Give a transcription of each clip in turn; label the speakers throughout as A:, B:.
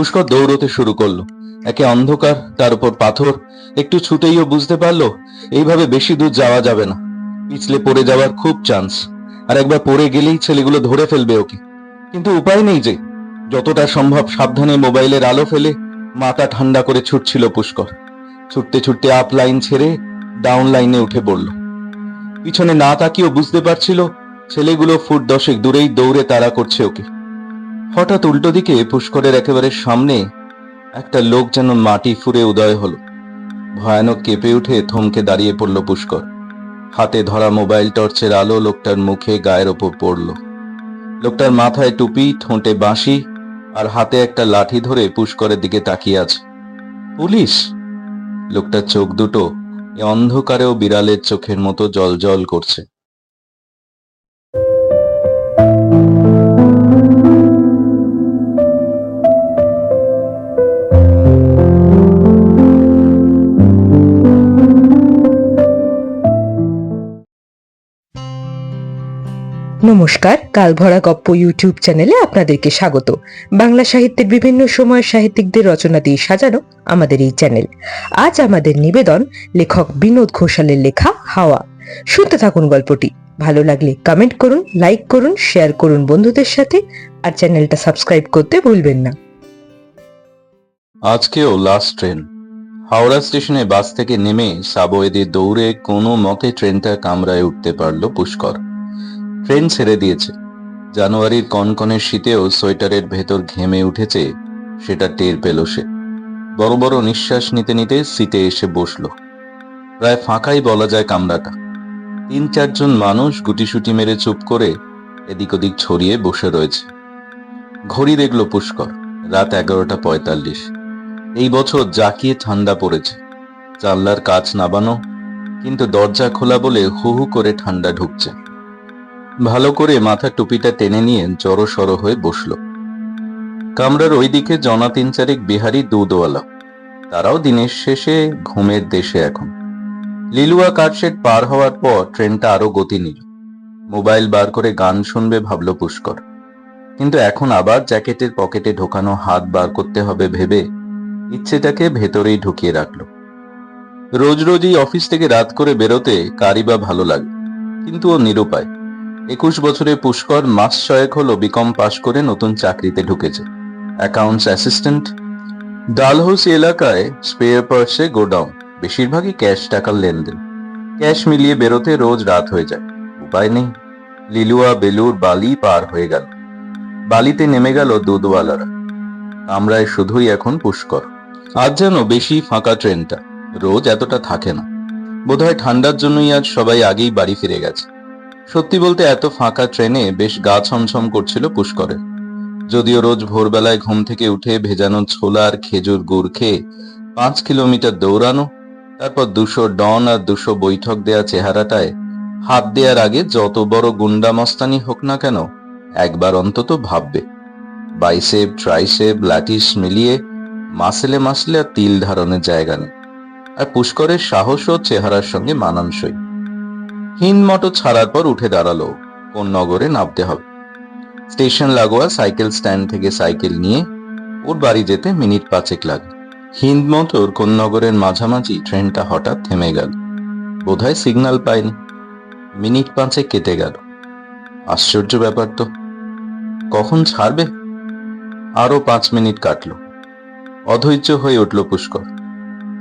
A: পুষ্কর দৌড়তে শুরু করল। একে অন্ধকার, তার উপর পাথর। একটু ছুটেইও বুঝতে পারল, এইভাবে বেশি দূর যাওয়া যাবে না। পিছলে পড়ে যাওয়ার খুব চান্স আর একবার পড়ে গেলেই ছেলেগুলো ধরে ফেলবে ওকে। কিন্তু উপায় নেই যে। যতটা সম্ভব সাবধানে মোবাইলের আলো ফেলে মাথা ঠান্ডা করে ছুটছিল পুষ্কর। ছুটতে ছুটতে আপ লাইন ছেড়ে ডাউন লাইনে উঠে পড়ল। পিছনে না তাকিয়েও বুঝতে পারছিল, ছেলেগুলো ফুট দশেক দূরেই দৌড়ে তাড়া করছে ওকে। হঠাৎ উল্টো দিকে পুষ্করের একেবারে সামনে একটা লোক যেন মাটি ফুঁড়ে উদয় হলো। ভয়ানক কেঁপে উঠে থমকে দাঁড়িয়ে পড়ল পুষ্কর। হাতে ধরা মোবাইল টর্চের আলো লোকটার মুখে গায়ের ওপর পড়ল। লোকটার মাথায় টুপি, ঠোঁটে বাঁশি আর হাতে একটা লাঠি ধরে পুষ্করের দিকে তাকিয়ে আছে। পুলিশ? লোকটার চোখ দুটো অন্ধকারেও বিড়ালের চোখের মতো জল জল করছে।
B: নমস্কার, কালভরা গপ্প ইউটিউব চ্যানেলে আপনাদেরকে স্বাগত। বাংলা সাহিত্যের বিভিন্ন সময়ের সাহিত্যিকদের রচনা দিয়ে সাজানো আমাদের এই চ্যানেল। আজ আমাদের নিবেদন লেখক বিনোদ ঘোষালের লেখা হাওয়া। শুনতে থাকুন গল্পটি। ভালো লাগলে কমেন্ট করুন লাইক করুন শেয়ার করুন বন্ধুদের সাথে, আর চ্যানেলটা সাবস্ক্রাইব করতে ভুলবেন না।
A: আজকেও লাস্ট ট্রেন হাওড়া স্টেশনে বাস থেকে নেমে সাবওয়ে দিয়ে দৌড়ে কোনো মতে ট্রেনটা কামরায় উঠতে পারল পুষ্কর। ট্রেন ছেড়ে দিয়েছে। জানুয়ারির কনকনে শীতেও সোয়েটারের ভেতর ঘেমে উঠেছে, সেটা টের পেল সে। বড় বড় নিঃশ্বাস নিতে নিতে সিটে এসে বসল। প্রায় ফাঁকাই বলা যায় কামরাটা। তিন চারজন মানুষ গুটিসুটি মেরে চুপ করে এদিক ওদিক ছড়িয়ে বসে রয়েছে। ঘড়ি দেখল পুষ্কর, রাত এগারোটা পঁয়তাল্লিশ। এই বছর জাকিয়ে ঠান্ডা পড়েছে। জানলার কাচ নাবানো, কিন্তু দরজা খোলা বলে হু হু করে ঠান্ডা ঢুকছে। ভালো করে মাথা টুপিটা টেনে নিয়ে জড়ো সড়ো হয়ে বসল। কামরার ওইদিকে জনা তিন চারেক বিহারি দুধওয়ালা তারাও দিনের শেষে ঘুমের দেশে এখন। লিলুয়া কাটশেট পার হওয়ার পর ট্রেনটা আরও গতি নিল। মোবাইল বার করে গান শুনবে ভাবল পুষ্কর। কিন্তু এখন আবার জ্যাকেটের পকেটে ঢোকানো হাত বার করতে হবে ভেবে ইচ্ছেটাকে ভেতরেই ঢুকিয়ে রাখল। রোজ রোজই অফিস থেকে রাত করে বেরোতে কারি বা ভালো লাগে, কিন্তু ও নিরুপায়। একুশ বছরে পুষ্কর মাস ছয়েক হলো বিকম পাশ করে নতুন চাকরিতে ঢুকেছে। অ্যাকাউন্টস অ্যাসিস্ট্যান্ট ডালহাউস এলাকায় স্পেয়ার পার্সে গোডাউন বেশিরভাগই ক্যাশ টাকার লেনদেন। ক্যাশ মিলিয়ে বেরোতে রোজ রাত হয়ে যায়। উপায় নেই। লিলুয়া বেলুর বালি পার হয়ে গেল। বালিতে নেমে গেল দুধওয়ালারা। আমরায় শুধুই এখন পুষ্কর। আজ যেন বেশি ফাঁকা ট্রেনটা। রোজ এতটা থাকে না। বোধহয় ঠান্ডার জন্যই আজ সবাই আগেই বাড়ি ফিরে গেছে। সত্যি বলতে এত ফাঁকা ট্রেনে বেশ গা ছমছম করছিল পুষ্করে। যদিও রোজ ভোরবেলায় ঘুম থেকে উঠে ভেজানো ছোলা আর খেজুর গুড় খেয়ে পাঁচ কিলোমিটার দৌড়ানো, তারপর দুশো ডন আর দুশো বৈঠক দেয়া চেহারাটায় হাত দেওয়ার আগে যত বড় গুন্ডা মস্তানি হোক না কেন, একবার অন্তত ভাববে। বাইসেপ, ট্রাইসেপ, ল্যাটিস মিলিয়ে মাসেলে মাসলে আর তিল ধারণের জায়গা নেই। আর পুষ্করের সাহস ও চেহারার সঙ্গে মানানসই। হিন মটো ছাড়ার পর উঠে দাঁড়াল। কোন নগরে নামতে হবে। স্টেশন লাগোয়া সাইকেল স্ট্যান্ড থেকে সাইকেল নিয়ে ওর বাড়ি যেতে মিনিট পাঁচেক লাগে। হিন্দ মটোর কোন নগরের মাঝামাঝি ট্রেনটা হঠাৎ থেমে গেল। বোধহয় সিগন্যাল পায়নি মিনিট পাঁচে কেটে গেল। আশ্চর্য ব্যাপার তো। কখন ছাড়বে? আরও পাঁচ মিনিট কাটলো। অধৈর্য হয়ে উঠল পুষ্কর।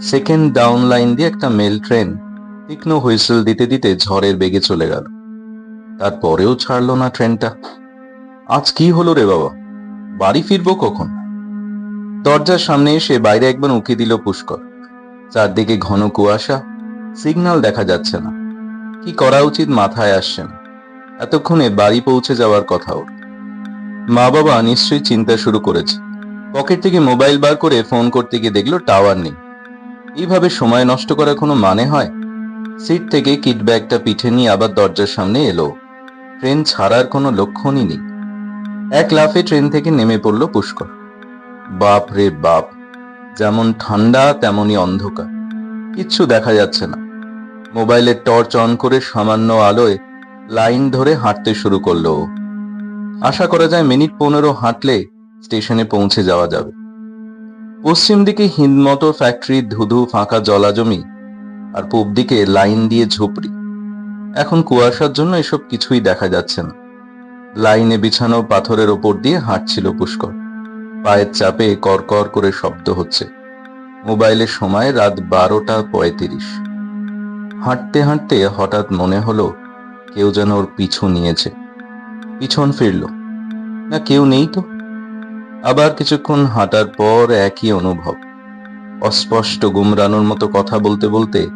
A: সেকেন্ড ডাউন লাইন দিয়ে একটা মেল ট্রেন তীক্ষ্ণ হুইসেল দিতে দিতে ঝড়ের বেগে চলে গেল। তারপরেও ছাড়লো না ট্রেনটা। আজ কি হলো রে বাবা? বাড়ি ফিরবো কখন? দরজার সামনে এসে বাইরে একবার উঁকি দিল পুষ্কর। চারদিকে ঘন কুয়াশা সিগন্যাল দেখা যাচ্ছে না। কি করা উচিত মাথায় আসছে না। এতক্ষণে বাড়ি পৌঁছে যাওয়ার কথা ওর। মা বাবা নিশ্চয়ই চিন্তা শুরু করেছে। পকেট থেকে মোবাইল বার করে ফোন করতে গিয়ে দেখল টাওয়ার নেই। এইভাবে সময় নষ্ট করার কোনো মানে হয়? সিট থেকে কিট ব্যাগটা পিঠে নিয়ে আবার দরজার সামনে এলো। ট্রেন ছাড়ার কোনো লক্ষণই নেই। এক লাফে ট্রেন থেকে নেমে পড়ল পুষ্কর। বাপ রে বাপ, যেমন ঠান্ডা, তেমনই অন্ধকার। কিচ্ছু দেখা যাচ্ছে না। মোবাইলের টর্চ অন করে সামান্য আলোয় লাইন ধরে হাঁটতে শুরু করল। আশা করা যায় মিনিট পনেরো হাঁটলে স্টেশনে পৌঁছে যাওয়া যাবে। পশ্চিম দিকে হিন্দমতো ফ্যাক্টরির ধুধু ফাঁকা জলা জমি আর পূব দিকে লাইন দিয়ে ঝুপড়ি। এখন কুয়াশার জন্য এসব কিছুই দেখা যাচ্ছে না। লাইনে বিছানো পাথরের ওপর দিয়ে হাঁটছিল পুষ্কর। পায়ের চাপে করকর করে শব্দ হচ্ছে। মোবাইলের সময় রাত বারোটা পঁয়ত্রিশ। হাঁটতে হাঁটতে হঠাৎ মনে হলো কেউ যেন ওর পিছু নিয়েছে। পিছন ফিরল। না, কেউ নেই তো। আবার কিছুক্ষণ হাঁটার পর একই অনুভব। অস্পষ্ট গুমরানোর মতো কথা বলতে বলতে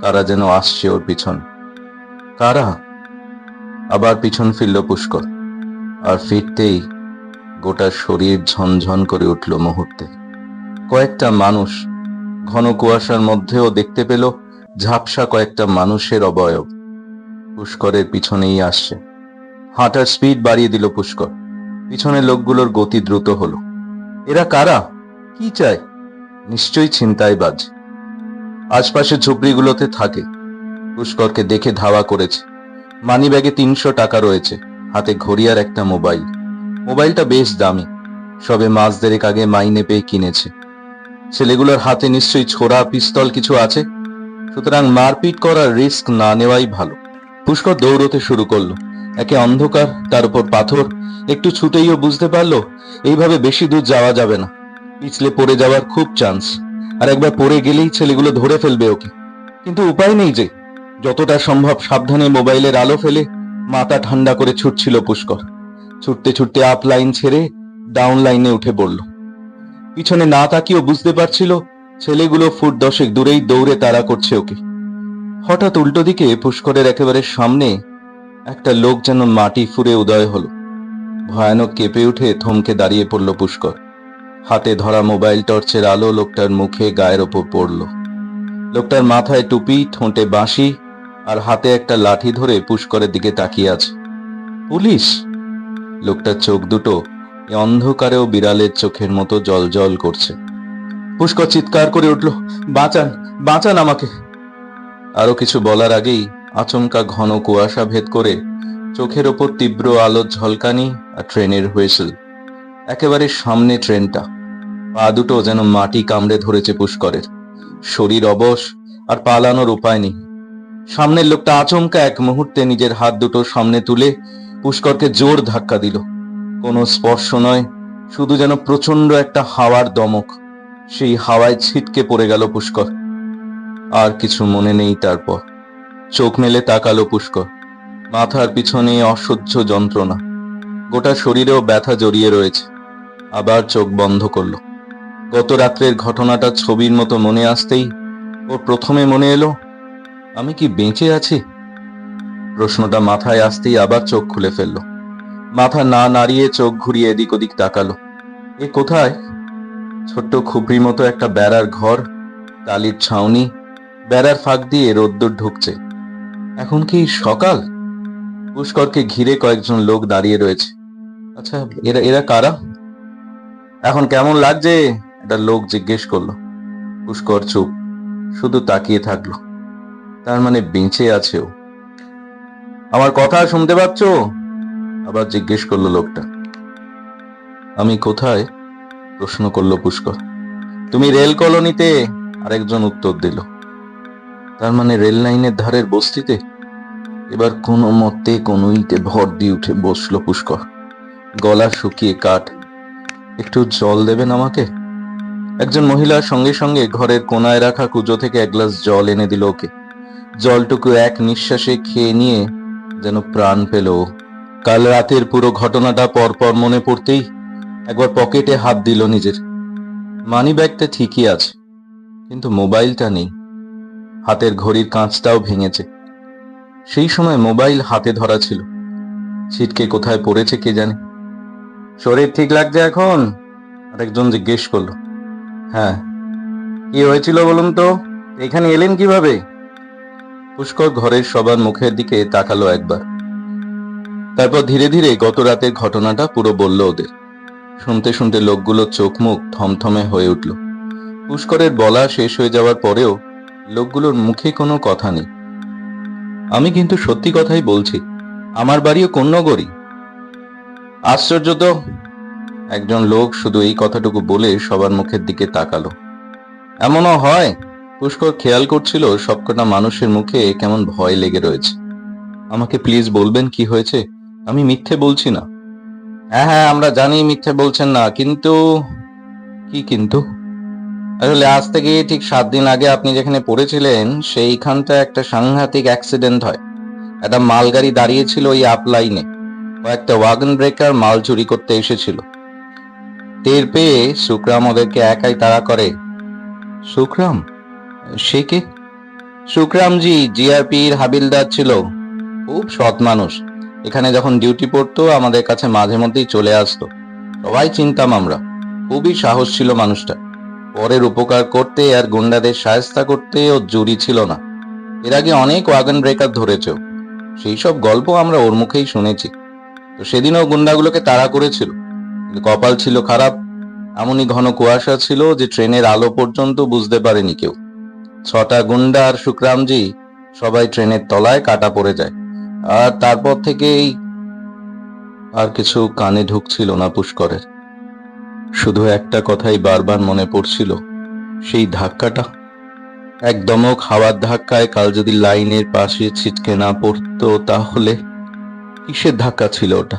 A: কারা যেন আসছে ওর পিছন? কারা? আবার পিছন ফিরল পুষ্কর, আর ফিরতেই গোটা শরীর ঝনঝন করে উঠল মুহূর্তে। কয়েকটা মানুষ ঘন কুয়াশার মধ্যেও দেখতে পেল ঝাপসা কয়েকটা মানুষের অবয়ব। পুষ্করের পিছনেই আসছে। হাঁটার স্পিড বাড়িয়ে দিল পুষ্কর। পিছনের লোকগুলোর গতি দ্রুত হলো। এরা কারা? কি চায়? নিশ্চয়ই ছিনতাই বাজ আশপাশের ঝুপড়িগুলোতে থাকে। পুষ্করকে দেখে ধাওয়া করেছে। মানি ব্যাগে তিনশো টাকা রয়েছে, হাতে ঘড়ি আর একটা মোবাইল। মোবাইলটা বেশ দামি, সবে মাস দেড়েক আগে মাইনে পেয়ে কিনেছে। ছেলেগুলোর হাতে নিশ্চয়ই ছোড়া পিস্তল কিছু আছে? সুতরাং মারপিট করার রিস্ক না নেওয়াই ভালো। পুষ্কর দৌড়তে শুরু করল। একে অন্ধকার, তার উপর পাথর। একটু ছুটেইও বুঝতে পারল, এইভাবে বেশি দূর যাওয়া যাবে না। পিছলে পড়ে যাওয়ার খুব চান্স আর একবার পড়ে গেলেই ছেলেগুলো ধরে ফেলবে ওকে। কিন্তু উপায় নেই যে, যতটা সম্ভব সাবধানে মোবাইলের আলো ফেলে মাথা ঠান্ডা করে ছুটছিল পুষ্কর। ছুটতে ছুটতে আপ লাইন ছেড়ে ডাউন লাইনে উঠে পড়ল। পিছনে না তাকিয়েও বুঝতে পারছিল ছেলেগুলো ফুট দশেক দূরেই দৌড়ে তাড়া করছে ওকে। হঠাৎ উল্টো দিকে পুষ্করের একেবারে সামনে একটা লোক যেন মাটি ফুঁড়ে উদয় হলো। ভয়ানক কেঁপে উঠে থমকে দাঁড়িয়ে পড়ল পুষ্কর। হাতে ধরা মোবাইল টর্চের আলো লোকটার মুখে গায়ের ওপর পড়ল। লোকটার মাথায় টুপি, ঠোঁটে বাঁশি আর হাতে একটা লাঠি ধরে পুষ্করের দিকে তাকিয়ে আছে। পুলিশ? লোকটার চোখ দুটো অন্ধকারেও বিড়ালের চোখের মতো জল জল করছে। পুষ্কর চিৎকার করে উঠল, বাঁচান বাঁচান আমাকে! আরও কিছু বলার আগেই আচমকা ঘন কুয়াশা ভেদ করে চোখের ওপর তীব্র আলোর ঝলকানি আর ট্রেনের হুইসেল। একেবারে সামনে ট্রেনটা। পা দুটো যেন মাটি কামড়ে ধরেছে পুষ্করের। শরীর অবশ আর পালানোর উপায় নেই। সামনের লোকটা আচমকা এক মুহূর্তে নিজের হাত দুটো সামনে তুলে পুষ্করকে জোর ধাক্কা দিল। কোনো স্পর্শ নয়, শুধু যেন প্রচণ্ড একটা হাওয়ার দমক। সেই হাওয়ায় ছিটকে পড়ে গেল পুষ্কর। আর কিছু মনে নেই তারপর। চোখ মেলে তাকালো পুষ্কর। মাথার পিছনে অসহ্য যন্ত্রণা। গোটা শরীরেও ব্যথা জড়িয়ে রয়েছে। আবার চোখ বন্ধ করল। গত রাত্রের ঘটনাটা ছবির মতো মনে আসতেই ওর প্রথমে মনে এলো, আমি কি বেঁচে আছি? প্রশ্নটা মাথায় আসতেই আবার চোখ খুলে ফেলল। মাথা না নাড়িয়ে চোখ ঘুরিয়ে এদিক ওদিক তাকালো। এ কোথায়? ছোট্ট খুপড়ির মতো একটা বেড়ার ঘর টালির ছাউনি, বেড়ার ফাঁক দিয়ে রোদ্দুর ঢুকছে। এখন কি সকাল? পুষ্করকে ঘিরে কয়েকজন লোক দাঁড়িয়ে রয়েছে। আচ্ছা এরা এরা কারা? এখন কেমন লাগছে? একটা লোক জিজ্ঞেস করল। পুষ্কর চুপ, শুধু তাকিয়ে থাকল। তার মানে বেঁচে আছে ও। আমার কথা শুনতে পাচ্ছ? আবার জিজ্ঞেস করল লোকটা। আমি কোথায়? প্রশ্ন করল পুষ্কর। তুমি রেল কলোনিতে আরেকজন উত্তর দিল। তার মানে রেল লাইনের ধারের বস্তিতে? এবার কোনো মতে কোনো ইটে ভর দিয়ে উঠে বসল পুষ্কর। গলা শুকিয়ে কাঠ একটু জল দেবেন আমাকে? একজন মহিলার সঙ্গে সঙ্গে ঘরের কোনায় রাখা কুজো থেকে এক গ্লাস জল এনে দিল ওকে। জলটুকু এক নিঃশ্বাসে খেয়ে নিয়ে যেন প্রাণ পেল। কাল রাতের পুরো ঘটনাটা পরপর মনে পড়তেই একবার পকেটে হাত দিল নিজের। মানি ব্যাগটা ঠিকই আছে, কিন্তু মোবাইলটা নেই। হাতের ঘড়ির কাঁচটাও ভেঙেছে। সেই সময় মোবাইল হাতে ধরা ছিল। ছিটকে কোথায় পড়েছে কে জানে? শরীর ঠিক লাগছে এখন? আরেকজন জিজ্ঞেস করল। হ্যাঁ। কি হয়েছিল বলুন তো? এখানে এলেন কীভাবে? পুষ্কর ঘরের সবার মুখের দিকে তাকালো একবার। তারপর ধীরে ধীরে গত রাতের ঘটনাটা পুরো বলল ওদের। শুনতে শুনতে লোকগুলোর চোখ মুখ থমথমে হয়ে উঠল। পুষ্করের বলা শেষ হয়ে যাওয়ার পরেও লোকগুলোর মুখে কোনো কথা নেই। আমি কিন্তু সত্যি কথাই বলছি, আমার বাড়িও কন্যগরী। আশ্চর্য তো? একজন লোক শুধু এই কথাটুকু বলে সবার মুখের দিকে তাকালো। এমনও হয়? পুষ্কর খেয়াল করছিল সবকটা মানুষের মুখে কেমন ভয় লেগে রয়েছে। আমাকে প্লিজ বলবেন কি হয়েছে? আমি মিথ্যে বলছি না। হ্যাঁ হ্যাঁ আমরা জানি মিথ্যে বলছেন না, কিন্তু কি কিন্তু? আসলে আজ থেকে ঠিক সাত দিন আগে আপনি যেখানে পড়েছিলেন সেইখানটা একটা সাংঘাতিক অ্যাক্সিডেন্ট হয়। একটা মালগাড়ি দাঁড়িয়েছিল ওই আপ লাইনে কয়েকটা ওয়াগন ব্রেকার মাল চুরি করতে এসেছিল। টের পেয়ে সুকরাম ওদেরকে একাই তাড়া করে। সুকরাম? সে কে? সুকরামজি জিআরপির হাবিলদার ছিল। খুব সৎ মানুষ। এখানে যখন ডিউটি পড়তো, আমাদের কাছে মাঝে মধ্যেই চলে আসতো। সবাই চিনতাম আমরা। খুবই সাহস ছিল মানুষটা। পরের উপকার করতে আর গুন্ডাদের সায়স্তা করতে ও জুরি ছিল না। এর আগে অনেক ওয়াগন ব্রেকার ধরেছে। সেই সব গল্প আমরা ওর মুখেই শুনেছি। তো সেদিনও গুন্ডাগুলোকে তাড়া করেছিল। কিন্তু কপাল ছিল খারাপ, এমনই ঘন কুয়াশা ছিল যে ট্রেনের আলো পর্যন্ত বুঝতে পারেনি কেউ। ছটা গুন্ডা আর শুক্রামজি সবাই ট্রেনের তলায় কাটা পড়ে যায়। আর তারপর থেকেই আর কিছু কানে ঢুকছিল না পুষ্করের। শুধু একটা কথাই বারবার মনে পড়ছিল, সেই ধাক্কাটা। এক দমক হাওয়ার ধাক্কায় কাল যদি লাইনের পাশে ছিটকে না পড়তো তাহলে কিসের ধাক্কা ছিল ওটা?